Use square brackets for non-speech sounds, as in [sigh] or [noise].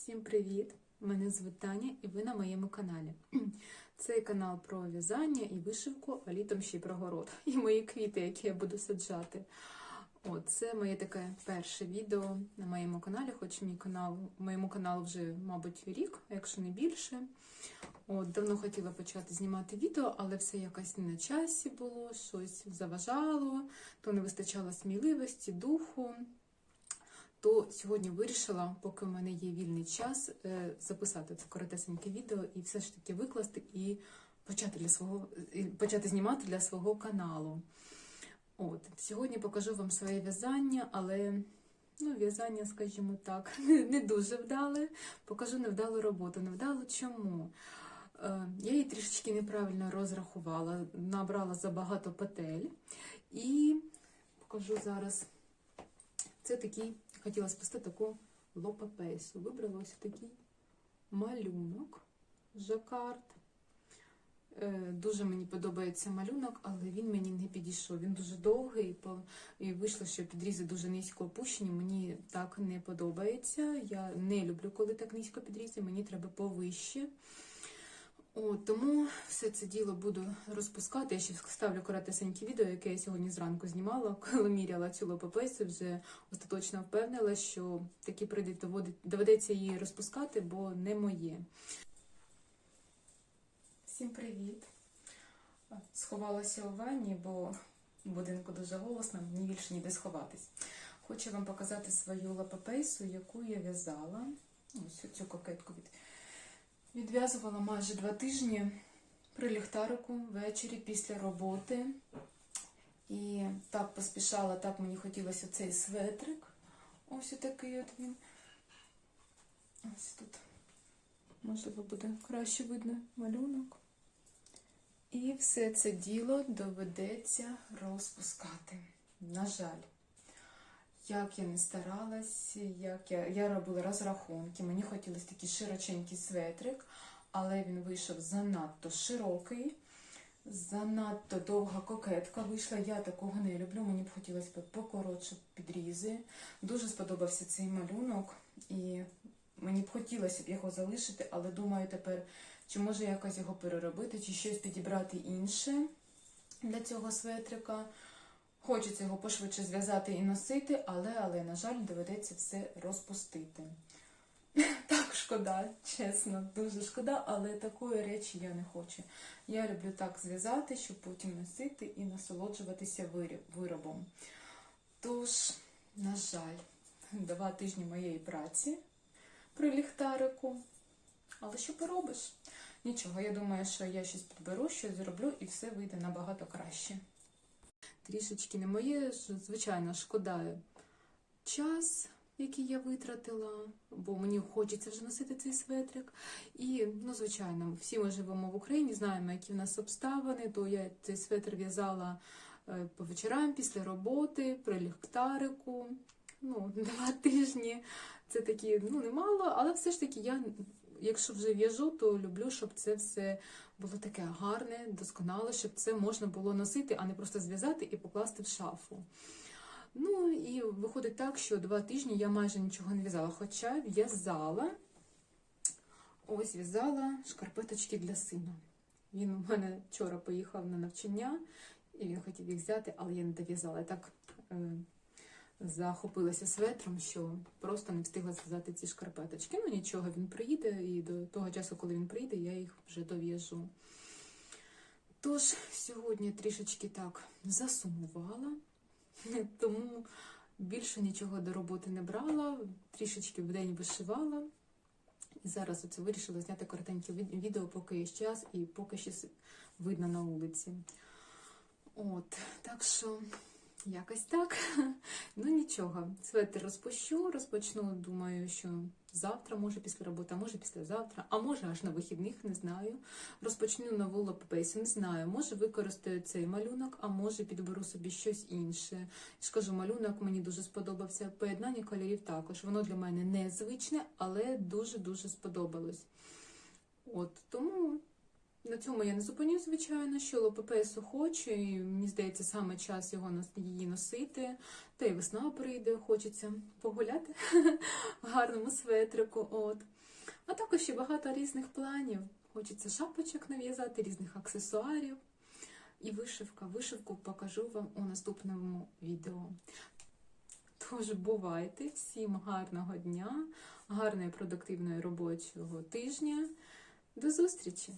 Всім привіт! Мене звуть Таня і ви на моєму каналі. [clears throat] Це канал про в'язання і вишивку, а літом ще й про город. [laughs] І мої квіти, які я буду саджати. От, це моє таке перше відео на моєму каналі, хоч мій канал, моєму каналу вже, мабуть, рік, якщо не більше. От, давно хотіла почати знімати відео, але все якось не на часі було, щось заважало, то не вистачало сміливості, духу то сьогодні вирішила, поки у мене є вільний час, е, записати це коротесеньке відео і все ж таки викласти і почати для свого почати знімати для свого каналу. От сьогодні покажу вам своє в'язання, але ну, в'язання, скажімо так, [laughs] не дуже вдале. Покажу невдалу роботу. Невдалу чому? Е, Я її трішечки неправильно розрахувала, набрала забагато петель і покажу зараз. Це такий, хотіла спасти таку лопапейсу. Вибрала ось такий малюнок жакард. Е, Дуже мені подобається малюнок, але він мені не підійшов. Він дуже довгий, і вийшло, що підрізи дуже низько опущені. Мені так не подобається. Я не люблю, коли так низько підрізи, мені треба повище. От, тому все це діло буду розпускати. Я ще ставлю коротесеньке відео, яке я сьогодні зранку знімала, [laughs] коли міряла цю лопопису, вже остаточно впевнила, що таки прийде доведеться її розпускати, бо не моє. Всім привіт! Сховалася у ванні, бо в будинку дуже голосно, мені більше ніде сховатись. Хочу вам показати свою лапопейсу, яку я в'язала. Ось цю кокетку від Відв'язувала майже два тижні при ліхтарику ввечері після роботи. І так поспішала, так мені хотілося цей светрик. Ось такий от він. Ось тут. Можливо, буде краще видно малюнок. І все це діло доведеться розпускати. На жаль. Як я не старалась, як я, я робила розрахунки, мені хотілося такий широченький светрик, але він вийшов занадто широкий, занадто довга кокетка вийшла. Я такого не люблю. Мені б хотілося покоротше підрізи. Дуже сподобався цей малюнок, і мені б хотілося б його залишити, але думаю тепер, чи може якось його переробити, чи щось підібрати інше для цього светрика. Хочеться його пошвидше зв'язати і носити, але, але, на жаль, доведеться все розпустити. [laughs] Так, шкода, чесно, дуже шкода, але такої речі я не хочу. Я люблю так зв'язати, щоб потім носити і насолоджуватися виробом. Тож, на жаль, два тижні моєї праці при ліхтарику. Але що поробиш? Нічого, я думаю, що я щось підберу, щось зроблю і все вийде набагато краще трішечки не моє, звичайно, шкода час, який я витратила, бо мені хочеться вже носити цей светрик. І, ну, звичайно, всі ми живемо в Україні, знаємо, які в нас обставини, то я цей светр в'язала е, по вечорам після роботи, при ліхтарику. Ну, [laughs] два тижні. Це такі, ну, немало, але все ж таки я. Якщо вже в'яжу, то люблю, щоб це все було таке гарне, досконале, щоб це можна було носити, а не просто зв'язати і покласти в шафу. Ну і виходить так, що два тижні я майже нічого не в'язала, хоча в'язала, ось в'язала шкарпеточки для сина. Він у мене вчора поїхав на навчання, і він хотів їх взяти, але я не дов'язала. Так е, захопилася светром, що просто не встигла зв'язати ці шкарпеточки. Ну нічого, він приїде, і до того часу, коли він приїде, я їх вже дов'яжу. Тож, сьогодні трішечки так засумувала, [laughs] тому більше нічого до роботи не брала, трішечки в день вишивала. І зараз оце вирішила зняти коротеньке відео, поки є час і поки ще видно на вулиці. От, так що якось так. [laughs] Ну нічого, светр розпущу, розпочну, думаю, що завтра, може після роботи, а може післязавтра, а може аж на вихідних, не знаю. Розпочну нову лопопейсу, не знаю. Може використаю цей малюнок, а може підберу собі щось інше. Я малюнок мені дуже сподобався. Поєднання кольорів також. Воно для мене незвичне, але дуже-дуже сподобалось. От тому цьому я не зупинюсь, звичайно, що лопепесу хочу, і мені здається, саме час його її носити. Та й весна прийде, хочеться погуляти в гарному светрику. От. А також ще багато різних планів. Хочеться шапочок нав'язати, різних аксесуарів. І вишивка. Вишивку покажу вам у наступному відео. Тож бувайте, всім гарного дня, гарної продуктивної робочого тижня. До зустрічі!